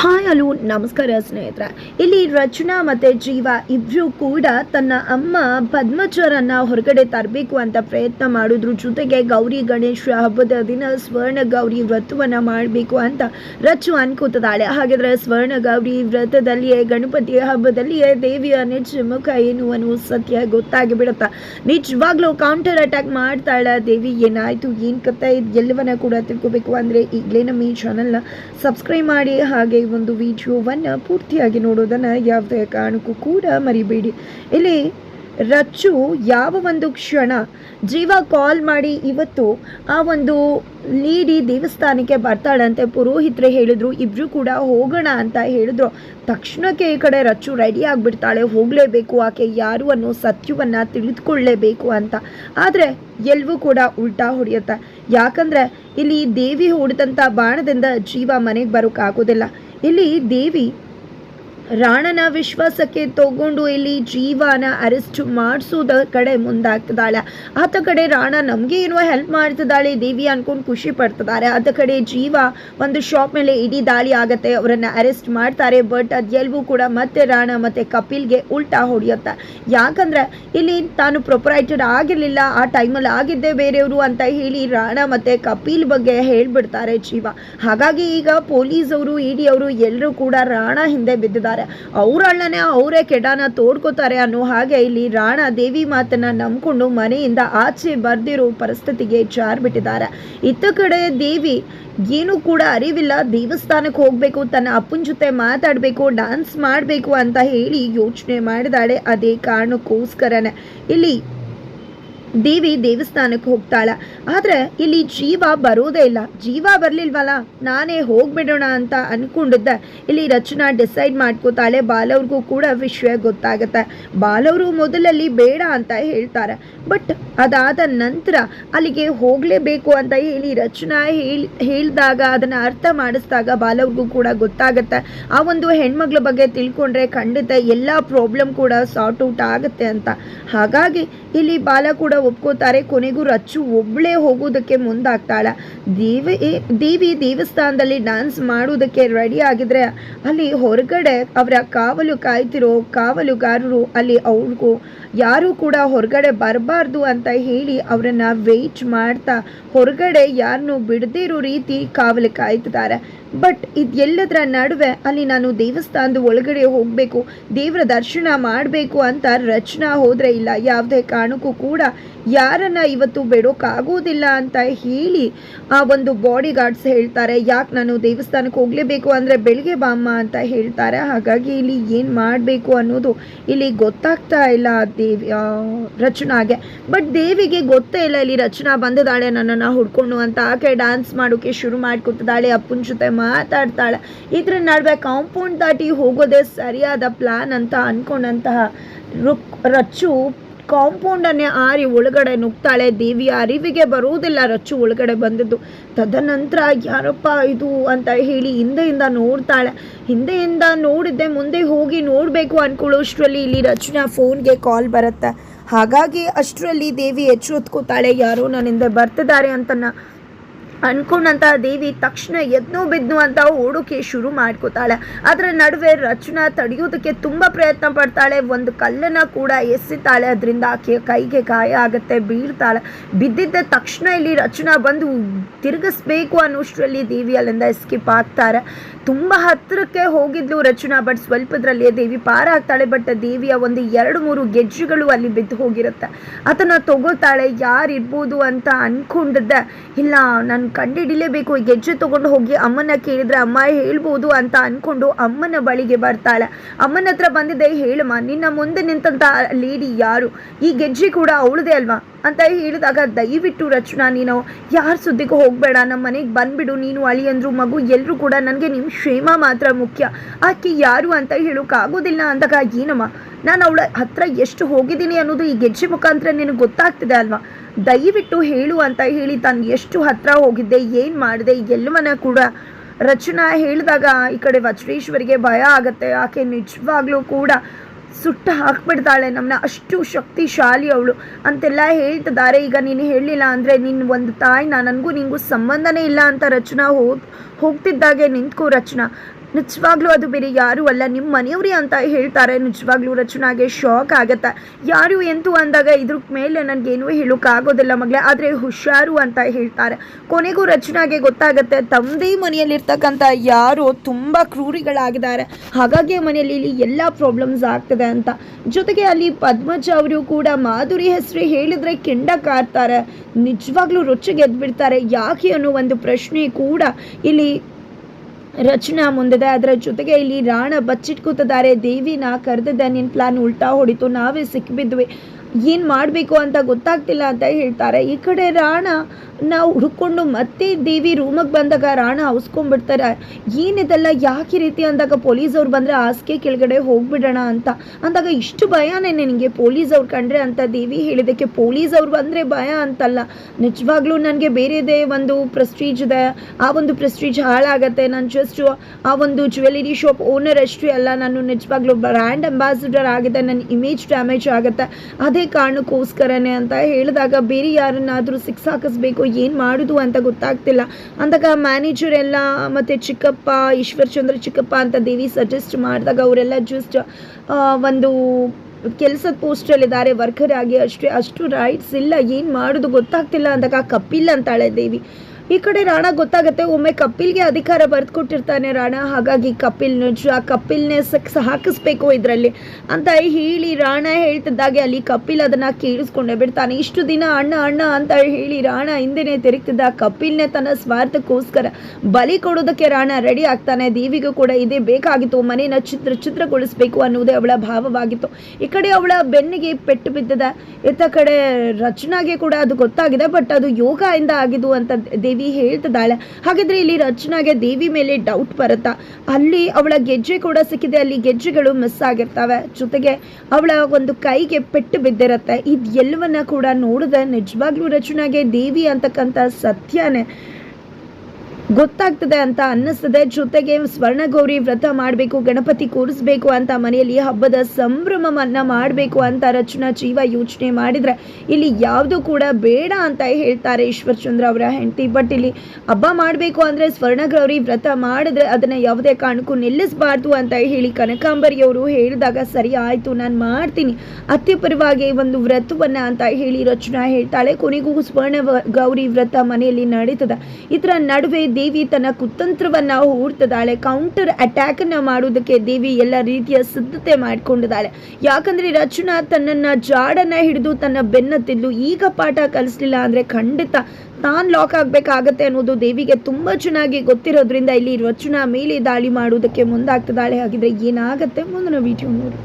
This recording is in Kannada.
ಹಾಯ್ ಅಲೋ, ನಮಸ್ಕಾರ ಸ್ನೇಹಿತರೆ. ಇಲ್ಲಿ ರಚನಾ ಮತ್ತೆ ಜೀವ ಇಬ್ರು ಕೂಡ ತನ್ನ ಅಮ್ಮ ಪದ್ಮಚರನ್ನ ಹೊರಗಡೆ ತರಬೇಕು ಅಂತ ಪ್ರಯತ್ನ ಮಾಡಿದ್ರು. ಜೊತೆಗೆ ಗೌರಿ ಗಣೇಶ ಹಬ್ಬದ ದಿನ ಸ್ವರ್ಣ ಗೌರಿ ವ್ರತವನ್ನ ಮಾಡಬೇಕು ಅಂತ ರಚು ಅನ್ಕೋತದಾಳೆ. ಹಾಗಿದ್ರೆ ಸ್ವರ್ಣ ಗೌರಿ ವ್ರತದಲ್ಲಿಯೇ, ಗಣಪತಿ ಹಬ್ಬದಲ್ಲಿಯೇ ದೇವಿಯ ನಿಜ ಮುಖ ಏನು ಅನ್ನೋ ಸತ್ಯ ಗೊತ್ತಾಗಿ ಬಿಡುತ್ತಾ ನಿಜವಾಗ್ಲೂ ಕೌಂಟರ್ ಅಟ್ಯಾಕ್ ಮಾಡ್ತಾಳೆ ದೇವಿ. ಏನಾಯ್ತು? ಏನ್ ಕತ್ತ ಇದು ಎಲ್ಲವನ್ನ ಕೂಡ ತಿಳ್ಕೋಬೇಕು. ಅಂದ್ರೆ ಈಗಲೇ ನಮ್ಮ ಈ ಚಾನಲ್ನ ಸಬ್ಸ್ಕ್ರೈಬ್ ಮಾಡಿ, ಹಾಗೆ ಒಂದು ವಿಡಿಯೋವನ್ನು ಪೂರ್ತಿಯಾಗಿ ನೋಡೋದನ್ನು ಯಾವುದೇ ಕಾರಣಕ್ಕೂ ಕೂಡ ಮರಿಬೇಡಿ. ಇಲ್ಲಿ, ರಚ್ಚು ಯಾವ ಒಂದು ಕ್ಷಣ ಜೀವ ಕಾಲ್ ಮಾಡಿ ಇವತ್ತು ಆ ಒಂದು ಲೀಡಿ ದೇವಸ್ಥಾನಕ್ಕೆ ಬರ್ತಾಳಂತೆ ಪುರೋಹಿತ್ರೆ ಹೇಳಿದ್ರು, ಇಬ್ರು ಕೂಡ ಹೋಗೋಣ ಅಂತ ಹೇಳಿದ್ರು. ತಕ್ಷಣಕ್ಕೆ ಈ ಕಡೆ ರಚ್ಚು ರೆಡಿ ಆಗಿಬಿಡ್ತಾಳೆ, ಹೋಗಲೇಬೇಕು, ಆಕೆ ಯಾರು ಅನ್ನೋ ಸತ್ಯವನ್ನ ತಿಳಿದುಕೊಳ್ಳೇಬೇಕು ಅಂತ. ಆದರೆ ಎಲ್ಲವೂ ಕೂಡ ಉಲ್ಟಾ ಹೊಡೆಯುತ್ತೆ, ಯಾಕಂದ್ರೆ ಇಲ್ಲಿ ದೇವಿ ಹೊಡೆದಂಥ ಬಾಣದಿಂದ ಜೀವ ಮನೆಗೆ ಬರೋಕ್ಕಾಗೋದಿಲ್ಲ ಇಲ್ಲಿ ದೇವಿ ರಾಣನ ವಿಶ್ವಾಸಕ್ಕೆ ತಗೊಂಡು ಇಲ್ಲಿ ಜೀವನ ಅರೆಸ್ಟ್ ಮಾಡಿಸೋದ ಕಡೆ ಮುಂದಾಗ್ತದಾಳೆ ಆತ ಕಡೆ ರಾಣ ನಮಗೆ ಏನೋ ಹೆಲ್ಪ್ ಮಾಡ್ತಿದ್ದಾಳೆ, ದೇವಿ ಅನ್ಕೊಂಡು ಖುಷಿ ಪಡ್ತಿದ್ದಾರೆ. ಆತ ಕಡೆ ಜೀವ ಒಂದು ಶಾಪ್ ಮೇಲೆ ಇಡೀ ದಾಳಿ ಆಗುತ್ತೆ, ಅವರನ್ನ ಅರೆಸ್ಟ್ ಮಾಡ್ತಾರೆ ಬಟ್ ಅದೆಲ್ಲವೂ ಕೂಡ ಮತ್ತೆ ರಾಣ ಮತ್ತೆ ಕಪಿಲ್ಗೆ ಉಲ್ಟಾ ಹೊಡೆಯುತ್ತೆ. ಯಾಕಂದ್ರೆ ಇಲ್ಲಿ ತಾನು ಪ್ರೊಪರೈಟರ್ ಆಗಿರಲಿಲ್ಲ, ಆ ಟೈಮಲ್ಲಿ ಆಗಿದ್ದೆ ಬೇರೆಯವರು ಅಂತ ಹೇಳಿ ರಾಣ ಮತ್ತೆ ಕಪಿಲ್ ಬಗ್ಗೆ ಹೇಳ್ಬಿಡ್ತಾರೆ ಜೀವ. ಹಾಗಾಗಿ ಈಗ ಪೊಲೀಸ್ ಅವರು ಇಡಿ ಅವರು ಎಲ್ಲರೂ ಕೂಡ ರಾಣ ಹಿಂದೆ ಬಿದ್ದಿದ್ದಾರೆ. ಅವ್ರ ಅಣ್ಣನೇ ಅವರೇ ಕೆಡಾನ ತೋಡ್ಕೋತಾರೆ ಅನ್ನೋ ಹಾಗೆ ಇಲ್ಲಿ ರಾಣ ದೇವಿ ಮಾತನ್ನ ನಂಬ್ಕೊಂಡು ಮನೆಯಿಂದ ಆಚೆ ಬರ್ದಿರೋ ಪರಿಸ್ಥಿತಿಗೆ ಜಾರ್ಬಿಟ್ಟಿದ್ದಾರೆ ಇತ್ತ ಕಡೆ ದೇವಿ ಏನು ಕೂಡ ಅರಿವಿಲ್ಲ. ದೇವಸ್ಥಾನಕ್ಕೆ ಹೋಗಬೇಕು, ತನ್ನ ಅಪ್ಪನ ಜೊತೆ ಮಾತಾಡಬೇಕು ಡಾನ್ಸ್ ಮಾಡಬೇಕು ಅಂತ ಹೇಳಿ ಯೋಚನೆ ಮಾಡಿದಾಳೆ. ಅದೇ ಕಾರಣಕ್ಕೋಸ್ಕರನೇ. ಇಲ್ಲಿ ದೇವಿ ದೇವಸ್ಥಾನಕ್ಕೆ ಹೋಗ್ತಾಳ. ಆದ್ರೆ ಇಲ್ಲಿ ಜೀವ ಬರೋದೇ ಇಲ್ಲ. ಜೀವ ಬರಲಿಲ್ವಲ್ಲ? ನಾನೇ ಹೋಗ್ಬಿಡೋಣ ಅಂತ ಅಂದ್ಕೊಂಡಿದ್ದೆ ಇಲ್ಲಿ ರಚನಾ ಡಿಸೈಡ್ ಮಾಡ್ಕೋತಾಳೆ. ಬಾಲವ್ರಿಗೂ ಕೂಡ ವಿಷಯ ಗೊತ್ತಾಗತ್ತೆ. ಬಾಲವರು ಮೊದಲಲ್ಲಿ ಬೇಡ ಅಂತ ಹೇಳ್ತಾರೆ. ಬಟ್ ಅದಾದ ನಂತರ ಅಲ್ಲಿಗೆ ಹೋಗಲೇಬೇಕು ಅಂತ ಹೇಳಿ ರಚನಾ ಹೇಳಿ, ಹೇಳಿದಾಗ ಅದನ್ನು ಅರ್ಥ ಮಾಡಿಸಿದಾಗ ಬಾಲವ್ರಿಗೂ ಕೂಡ ಗೊತ್ತಾಗುತ್ತೆ. ಆ ಒಂದು ಹೆಣ್ಮಗಳ ಬಗ್ಗೆ ತಿಳ್ಕೊಂಡ್ರೆ ಖಂಡಿತ ಎಲ್ಲ ಪ್ರಾಬ್ಲಮ್ ಕೂಡ ಸಾರ್ಟ್ ಔಟ್ ಆಗುತ್ತೆ ಅಂತ. ಹಾಗಾಗಿ ಇಲ್ಲಿ ಬಾಲ ಕೂಡ ಒಪ್ಕೋತಾರೆ, ಕೊನೆಗೂ ರಚ್ಚು ಒಬ್ಬಳೇ ಹೋಗೋದಕ್ಕೆ ಮುಂದಾಗ್ತಾಳೆ. ದೇವಿ ದೇವಿ ದೇವಸ್ಥಾನದಲ್ಲಿ ಡ್ಯಾನ್ಸ್ ಮಾಡೋದಕ್ಕೆ ರೆಡಿ ಆಗಿದ್ರೆ ಅಲ್ಲಿ ಹೊರಗಡೆ ಅವರ ಕಾವಲು ಕಾಯ್ತಿರೋ ಕಾವಲುಗಾರರು, ಅಲ್ಲಿ ಅವ್ರಿಗೂ ಯಾರು ಕೂಡ ಹೊರಗಡೆ ಬರಬಾರ್ದು ಅಂತ ಹೇಳಿ ಅವರನ್ನ ವೆಯ್ಟ್ ಮಾಡ್ತಾ ಹೊರಗಡೆ ಯಾರನ್ನೂ ಬಿಡದಿರೋ ರೀತಿ ಕಾವಲು ಕಾಯ್ತಿದ್ದಾರೆ ಬಟ್ ಇದು ಎಲ್ಲದರ ನಡುವೆ ಅಲ್ಲಿ ನಾನು ದೇವಸ್ಥಾನದ ಒಳಗಡೆ ಹೋಗಬೇಕು, ದೇವರ ದರ್ಶನ ಮಾಡಬೇಕು ಅಂತ ರಚನಾ ಹೋದರೆ ಇಲ್ಲ. ಯಾವುದೇ ಕಾರಣಕ್ಕೂ ಕೂಡ ಯಾರನ್ನ ಇವತ್ತು ಬಿಡೋಕ್ಕಾಗೋದಿಲ್ಲ ಅಂತ ಹೇಳಿ ಆ ಒಂದು ಬಾಡಿ ಗಾರ್ಡ್ಸ್ ಹೇಳ್ತಾರೆ. ಯಾಕೆ ನಾನು ದೇವಸ್ಥಾನಕ್ಕೆ ಹೋಗಲೇಬೇಕು ಅಂದರೆ ಬೆಳಿಗ್ಗೆ ಬಾಮ್ಮ ಅಂತ ಹೇಳ್ತಾರೆ. ಹಾಗಾಗಿ ಇಲ್ಲಿ ಏನು ಮಾಡಬೇಕು ಅನ್ನೋದು ಇಲ್ಲಿ ಗೊತ್ತಾಗ್ತಾ ಇಲ್ಲ ದೇವಿ ರಚನಾಗೆ. ಬಟ್ ದೇವಿಗೆ ಗೊತ್ತೇ ಇಲ್ಲ ಇಲ್ಲಿ ರಚನಾ ಬಂದಿದ್ದಾಳೆ ನನ್ನನ್ನು ಹುಡ್ಕೊಂಡು ಅಂತ. ಆಕೆ ಡ್ಯಾನ್ಸ್ ಮಾಡೋಕ್ಕೆ ಶುರು ಮಾಡ್ಕೊತಿದ್ದಾಳೆ ಅಪ್ಪನ ಜೊತೆ ಮಾತಾಡ್ತಾಳೆ. ಇದ್ರ ನಡುವೆ ಕಾಂಪೌಂಡ್ ದಾಟಿ ಹೋಗೋದೇ ಸರಿಯಾದ ಪ್ಲಾನ್ ಅಂತ ಅಂದ್ಕೊಂಡಂತಹ ರುಕ್, ರಚ್ಚು ಕಾಂಪೌಂಡನ್ನೇ ಆರಿ ಒಳಗಡೆ ನುಗ್ತಾಳೆ. ದೇವಿಯ ಅರಿವಿಗೆ ಬರುವುದಿಲ್ಲ. ರಚ್ಚು ಒಳಗಡೆ ಬಂದದ್ದು ತದನಂತರ ಯಾರಪ್ಪ ಇದು ಅಂತ ಹೇಳಿ ಹಿಂದೆಯಿಂದ ನೋಡ್ತಾಳೆ. ಹಿಂದೆಯಿಂದ ನೋಡಿದ್ದೆ ಮುಂದೆ ಹೋಗಿ ನೋಡಬೇಕು ಅನ್ಕೊಳ್ಳೋಷ್ಟರಲ್ಲಿ ಇಲ್ಲಿ ರಚನಾ ಫೋನ್ಗೆ ಕಾಲ್ ಬರುತ್ತೆ. ಹಾಗಾಗಿ ಅಷ್ಟರಲ್ಲಿ ದೇವಿ ಎಚ್ಚೆತ್ಕೋತಾಳೆ ಯಾರೋ ನನ್ನಿಂದ ಬರ್ತಿದ್ದಾರೆ ಅಂತನ ಅನ್ಕೊಂಡಂತ ದೇವಿ ತಕ್ಷಣ ಎದ್ನು ಬಿದ್ನು ಅಂತ ಓಡೋಕೆ ಶುರು ಮಾಡ್ಕೋತಾಳೆ. ಅದರ ನಡುವೆ ರಚನಾ ತಡೆಯೋದಕ್ಕೆ ತುಂಬ ಪ್ರಯತ್ನ ಪಡ್ತಾಳೆ. ಒಂದು ಕಲ್ಲನ್ನ ಕೂಡ ಎಸಿತಾಳೆ ಅದರಿಂದ ಆಕೆಯ ಕೈಗೆ ಗಾಯ ಆಗುತ್ತೆ, ಬೀಳ್ತಾಳೆ. ಬಿದ್ದಿದ್ದ ತಕ್ಷಣ ಇಲ್ಲಿ ರಚನಾ ಬಂದು ತಿರುಗಿಸ್ಬೇಕು ಅನ್ನೋಷ್ಟರಲ್ಲಿ ದೇವಿ ಅಲ್ಲಿಂದ ಎಸ್ಕೇಪ್ ಆಗ್ತಾರೆ. ತುಂಬ ಹತ್ತಿರಕ್ಕೆ ಹೋಗಿದ್ಲು ರಚನಾ ಬಟ್ ಸ್ವಲ್ಪದ್ರಲ್ಲಿಯೇ ದೇವಿ ಪಾರಾಗ್ತಾಳೆ. ಬಟ್ ದೇವಿಯ ಒಂದು ಎರಡು, ಮೂರು ಗೆಜ್ಜೆಗಳು ಅಲ್ಲಿ ಬಿದ್ದು ಹೋಗಿರುತ್ತೆ. ಅದನ್ನ ತಗೋತಾಳೆ, ಯಾರಿರ್ಬೋದು? ಅಂತ ಅನ್ಕೊಂಡಿದ್ದೆ. ಇಲ್ಲ ಕಂಡಿಡಿಲೇಬೇಕು. ಗೆಜ್ಜೆ ತಗೊಂಡು ಹೋಗಿ ಅಮ್ಮನ ಕೇಳಿದ್ರೆ, ಅಮ್ಮ, ಹೇಳ್ಬೋದು ಅಂತ ಅನ್ಕೊಂಡು ಅಮ್ಮನ ಬಳಿಗೆ ಬರ್ತಾಳೆ. ಅಮ್ಮನ ಹತ್ರ ಬಂದಿದ್ದೆ, ಹೇಳಮ್ಮ, ನಿನ್ನ ಮುಂದೆ ನಿಂತಂತ ಲೇಡಿ ಯಾರು? ಈ ಗೆಜ್ಜೆ ಕೂಡ ಅವಳದೇ ಅಲ್ವಾ? ಅಂತ ಹೇಳಿದಾಗ ದಯವಿಟ್ಟು ರಚನಾ, ನೀನು ಯಾರ ಸುದ್ದಿಗೂ ಹೋಗಬೇಡ ನಮ್ಮ ಮನೆಗೆ ಬಂದ್ಬಿಡು, ನೀನು ಅಳಿ ಅಂದರು ಮಗು ಎಲ್ಲರೂ ಕೂಡ ನನಗೆ ನಿಮ್ಮ ಕ್ಷೇಮ ಮಾತ್ರ ಮುಖ್ಯ. ಆಕೆ ಯಾರು ಅಂತ ಹೇಳೋಕ್ಕಾಗೋದಿಲ್ಲ ಅಂದಾಗ, ಏನಮ್ಮ, ನಾನು ಅವಳ ಹತ್ರ ಎಷ್ಟು ಹೋಗಿದ್ದೀನಿ ಅನ್ನೋದು ಈ ಗೆಜ್ಜೆ ಮುಖಾಂತರ ನಿನಗೆ ಗೊತ್ತಾಗ್ತಿದೆ ಅಲ್ವಾ? ದಯವಿಟ್ಟು ಹೇಳು ಅಂತ ಹೇಳಿ ತಾನು ಎಷ್ಟು ಹತ್ರ ಹೋಗಿದ್ದೆ, ಏನು ಮಾಡಿದೆ ಎಲ್ಲವನ್ನ ಕೂಡ. ರಚನಾ ಹೇಳಿದಾಗ, ಈ ಕಡೆ ವಜ್ರೇಶ್ವರಿಗೆ ಭಯ ಆಗುತ್ತೆ, ಆಕೆ ನಿಜವಾಗ್ಲೂ ಕೂಡ ಸುಟ್ಟು ಹಾಕ್ಬಿಡ್ತಾಳೆ ನಮ್ಮನ್ನ ಅಷ್ಟು ಶಕ್ತಿಶಾಲಿ ಅವಳು. ಅಂತೆಲ್ಲ ಹೇಳ್ತಿದ್ದಾರೆ. ಈಗ ನೀನು ಹೇಳಲಿಲ್ಲ ಅಂದರೆ ನಿನ್ನ ಒಂದು ತಾಯಿನ, ನನಗೂ ನಿಂಗೂ ಸಂಬಂಧನೇ ಇಲ್ಲ ಅಂತ ರಚನಾ ಹೋಗ್ ಹೋಗ್ತಿದ್ದಾಗೆ ನಿಂತ್ಕೋ ರಚನಾ. ನಿಜವಾಗ್ಲೂ ಅದು ಬೇರೆ ಯಾರು ಅಲ್ಲ ನಿಮ್ಮ ಮನೆಯವ್ರಿ ಅಂತ ಹೇಳ್ತಾರೆ. ನಿಜವಾಗ್ಲೂ ರಚನಾಗೆ ಶಾಕ್ ಆಗತ್ತೆ. ಯಾರು ಎಂತು ಅಂದಾಗ ಇದ್ರ ಮೇಲೆ ನನಗೇನು ಹೇಳೋಕ್ಕಾಗೋದಿಲ್ಲ ಮಗಳೇ, ಆದರೆ ಹುಷಾರು ಅಂತ ಹೇಳ್ತಾರೆ. ಕೊನೆಗೂ ರಚನಾಗೆ ಗೊತ್ತಾಗತ್ತೆ ತಮ್ಮದೇ ಮನೆಯಲ್ಲಿರ್ತಕ್ಕಂಥ ಯಾರು ತುಂಬ ಕ್ರೂರಿಗಳಾಗಿದ್ದಾರೆ. ಹಾಗಾಗಿ ಮನೆಯಲ್ಲಿ ಇಲ್ಲಿ ಎಲ್ಲ ಪ್ರಾಬ್ಲಮ್ಸ್ ಆಗ್ತದೆ ಅಂತ. ಜೊತೆಗೆ ಅಲ್ಲಿ ಪದ್ಮಜ ಅವರು ಕೂಡ ಮಾಧುರಿ ಹೆಸರು ಹೇಳಿದ್ರೆ ಕೆಂಡ ಕಾರ್ತಾರೆ ನಿಜವಾಗ್ಲೂ ರೊಚ್ಚಿಗೆ ಎದ್ಬಿಡ್ತಾರೆ ಯಾಕೆ ಅನ್ನೋ ಒಂದು ಪ್ರಶ್ನೆ ಕೂಡ ಇಲ್ಲಿ ರಚನಾ ಮುಂದಿದೆ. ಅದರ ಜೊತೆಗೆ ಇಲ್ಲಿ ರಾಣ ಬಚ್ಚಿಟ್ಕೋತಿದ್ದಾರೆ ದೇವಿನ ಕರೆದಿದ್ದೆ ನಿನ್ನ ಪ್ಲಾನ್ ಉಲ್ಟಾ ಹೊಡಿತು. ನಾವೇ ಸಿಕ್ಕಿಬಿದ್ವಿ ಏನು ಮಾಡಬೇಕು ಅಂತ ಗೊತ್ತಾಗ್ತಿಲ್ಲ ಅಂತ ಹೇಳ್ತಾರೆ. ಈ ಕಡೆ ರಾಣ, ನಾವು ಹುಡ್ಕೊಂಡು ಮತ್ತೆ ದೇವಿ ರೂಮಿಗೆ ಬಂದಾಗ ರಾಣ ಅವಸ್ಕೊಂಡ್ಬಿಡ್ತಾರೆ. ಏನಿದೆಲ್ಲ ಯಾಕೆ ರೀತಿ ಅಂದಾಗ ಪೊಲೀಸ್ ಅವ್ರು ಬಂದರೆ ಹಾಸಿಗೆ ಕೆಳಗಡೆ ಹೋಗ್ಬಿಡೋಣ ಅಂತ. ಅಂದಾಗ ಇಷ್ಟು ಭಯನೇ ನಿನಗೆ ಪೊಲೀಸ್ ಅವ್ರು ಕಂಡ್ರೆ ಅಂತ ದೇವಿ ಹೇಳಿದ್ದಕ್ಕೆ ಪೊಲೀಸ್ ಅವ್ರು ಬಂದರೆ ಭಯ ಅಂತಲ್ಲ. ನಿಜವಾಗ್ಲೂ ನನಗೆ ಬೇರೆದೇ ಒಂದು ಪ್ರೆಸ್ಟೀಜ್ ಇದೆ. ಆ ಒಂದು ಪ್ರೆಸ್ಟೀಜ್ ಹಾಳಾಗತ್ತೆ. ನಾನು ಜಸ್ಟ್ ಆ ಒಂದು ಜ್ಯುವೆಲರಿ ಶಾಪ್ ಓನರ್ ಅಷ್ಟೇ ಅಲ್ಲ. ನಾನು ನಿಜವಾಗ್ಲೂ ಬ್ರ್ಯಾಂಡ್ ಅಂಬಾಸಿಡರ್ ಆಗಿದೆ. ನನ್ನ ಇಮೇಜ್ ಡ್ಯಾಮೇಜ್ ಆಗುತ್ತೆ. ಅದೇ ಕಾರಣಕ್ಕೋಸ್ಕರನೇ ಅಂತ ಹೇಳಿದಾಗ ಬೇರೆ ಯಾರನ್ನಾದರೂ ಸಿಕ್ಸ್ ಹಾಕಿಸ್ಬೇಕು, ಏನು ಮಾಡೋದು ಅಂತ ಗೊತ್ತಾಗ್ತಿಲ್ಲ. ಅಂದಾಗ ಮ್ಯಾನೇಜರ್ ಎಲ್ಲ ಮತ್ತು ಚಿಕ್ಕಪ್ಪ ಈಶ್ವರ್ ಚಂದ್ರ ಚಿಕ್ಕಪ್ಪ ಅಂತ ದೇವಿ ಸಜೆಸ್ಟ್ ಮಾಡಿದಾಗ ಅವರೆಲ್ಲ ಜಸ್ಟ್ ಒಂದು ಕೆಲಸದ ಪೋಸ್ಟಲ್ಲಿದ್ದಾರೆ ವರ್ಕರ್ ಆಗಿ ಅಷ್ಟೇ, ಅಷ್ಟು ರೈಟ್ಸ್ ಇಲ್ಲ, ಏನು ಮಾಡೋದು ಗೊತ್ತಾಗ್ತಿಲ್ಲ ಅಂದಾಗ, ಕಪಿಲ್ ಅಂತಾಳೆ ದೇವಿ. ಈ ಕಡೆ ರಾಣ ಗೊತ್ತಾಗುತ್ತೆ, ಒಮ್ಮೆ ಕಪಿಲ್ಗೆ ಅಧಿಕಾರ ಬರೆದು ಕೊಟ್ಟಿರ್ತಾನೆ ರಾಣ. ಹಾಗಾಗಿ ಕಪಿಲ್ ನಿಜ, ಕಪಿಲ್ನೇ ಹಾಕಿಸ್ಬೇಕು ಇದರಲ್ಲಿ. ಅಂತ ಹೇಳಿ ರಾಣ ಹೇಳ್ತಿದ್ದಾಗೆ, ಅಲ್ಲಿ ಕಪಿಲ್ ಅದನ್ನ ಕೇಳಿಸ್ಕೊಂಡೆ ಬಿಡ್ತಾನೆ. ಇಷ್ಟು ದಿನ ಅಣ್ಣ ಅಣ್ಣ ಅಂತ ಹೇಳಿ ರಾಣ ಹಿಂದೆನೆ ತಿರುಗ್ತಿದ್ದ ಕಪಿಲ್ನೇ ತನ್ನ ಸ್ವಾರ್ಥಕ್ಕೋಸ್ಕರ ಬಲಿ ಕೊಡೋದಕ್ಕೆ ರಾಣ ರೆಡಿ ಆಗ್ತಾನೆ. ದೇವಿಗೂ ಕೂಡ ಇದೇ ಬೇಕಾಗಿತ್ತು. ಮನೇನ ಚಿತ್ರ, ಚಿತ್ರಗೊಳಿಸ್ಬೇಕು ಅನ್ನೋದೇ ಅವಳ ಭಾವವಾಗಿತ್ತು. ಈ ಕಡೆ ಅವಳ ಬೆನ್ನಿಗೆ ಪೆಟ್ಟು ಬಿದ್ದದ. ಇತ್ತ ಕಡೆ ರಚನಾಗೆ ಕೂಡ ಅದು ಗೊತ್ತಾಗಿದೆ, ಬಟ್ ಅದು ಯೋಗ ಇಂದ ಆಗಿದ್ದು ಅಂತ ದೇವಿ ಹೇಳ್ತಿದ್ದಾಳೆ. ಹಾಗಿದ್ರೆ ಇಲ್ಲಿ ರಚನಾಗೆ ದೇವಿ ಮೇಲೆ ಡೌಟ್ ಬರುತ್ತಾ? ಅಲ್ಲಿ ಅವಳ ಗೆಜ್ಜೆ ಕೂಡ ಸಿಕ್ಕಿದೆ, ಅಲ್ಲಿ ಗೆಜ್ಜೆಗಳು ಮಿಸ್ ಆಗಿರ್ತವೆ. ಜೊತೆಗೆ ಅವಳ ಒಂದು ಕೈಗೆ ಪೆಟ್ಟು ಬಿದ್ದಿರತ್ತೆ. ಇದೆಲ್ಲವನ್ನ ಕೂಡ ನೋಡಿದೆ ನಿಜವಾಗ್ಲೂ ರಚನಾಗೆ ದೇವಿ ಅಂತಕ್ಕಂಥ ಸತ್ಯನೇ. ಗೊತ್ತಾಗ್ತದೆ ಅಂತ ಅನ್ನಿಸ್ತದೆ. ಜೊತೆಗೆ ಸ್ವರ್ಣಗೌರಿ ವ್ರತ ಮಾಡಬೇಕು, ಗಣಪತಿ ಕೂರಿಸ್ಬೇಕು ಅಂತ ಮನೆಯಲ್ಲಿ ಹಬ್ಬದ ಸಂಭ್ರಮವನ್ನ ಮಾಡಬೇಕು ಅಂತ ರಚನಾ ಜೀವ ಯೋಚನೆ ಮಾಡಿದರೆ ಇಲ್ಲಿ ಯಾವುದು ಕೂಡ ಬೇಡ ಅಂತ ಹೇಳ್ತಾರೆ ಈಶ್ವರ್ಚಂದ್ರ ಅವರ ಹೆಂಡತಿ. ಬಟ್ ಇಲ್ಲಿ ಹಬ್ಬ ಮಾಡಬೇಕು ಅಂದರೆ ಸ್ವರ್ಣಗೌರಿ ವ್ರತ ಮಾಡಿದ್ರೆ ಅದನ್ನು ಯಾವುದೇ ಕಾರಣಕ್ಕೂ ನಿಲ್ಲಿಸಬಾರ್ದು ಅಂತ ಹೇಳಿ ಕನಕಾಂಬರಿಯವರು ಹೇಳಿದಾಗ, ಸರಿ ಆಯಿತು, ನಾನು ಮಾಡ್ತೀನಿ. ಅತ್ತೆ ಪರವಾಗಿ ಒಂದು ವ್ರತವನ್ನ ಅಂತ ಹೇಳಿ ರಚನಾ ಹೇಳ್ತಾಳೆ. ಕೊನೆಗೂ ಸ್ವರ್ಣ ಗೌರಿ ವ್ರತ ಮನೆಯಲ್ಲಿ ನಡೀತದೆ. ಇದರ ನಡುವೆ ದೇವಿ ತನ್ನ ಕುತಂತ್ರವನ್ನ ಹೂಡ್ತಿದ್ದಾಳೆ ಕೌಂಟರ್ ಅಟ್ಯಾಕ್ನ ಮಾಡೋದಕ್ಕೆ ದೇವಿ ಎಲ್ಲ ರೀತಿಯ ಸಿದ್ಧತೆ ಮಾಡಿಕೊಂಡಿದ್ದಾಳೆ ಯಾಕಂದ್ರೆ ರಚನಾ ತನ್ನನ್ನ ಜಾಡನ್ನ ಹಿಡಿದು ತನ್ನ ಬೆನ್ನ ತಿಂದು ಈಗ ಪಾಠ ಕಲಿಸ್ಲಿಲ್ಲ ಅಂದ್ರೆ ಖಂಡಿತ ತಾನ್ ಲಾಕ್ ಆಗ್ಬೇಕಾಗತ್ತೆ ಅನ್ನೋದು ದೇವಿಗೆ ತುಂಬಾ ಚೆನ್ನಾಗಿ ಗೊತ್ತಿರೋದ್ರಿಂದ ಇಲ್ಲಿ ರಚನಾ ಮೇಲೆ ದಾಳಿ ಮಾಡುವುದಕ್ಕೆ ಮುಂದಾಗ್ತಿದ್ದಾಳೆ. ಹಾಗಿದ್ರೆ ಏನಾಗತ್ತೆ ಮುಂದಿನ ವಿಡಿಯೋ ನೋಡಿ.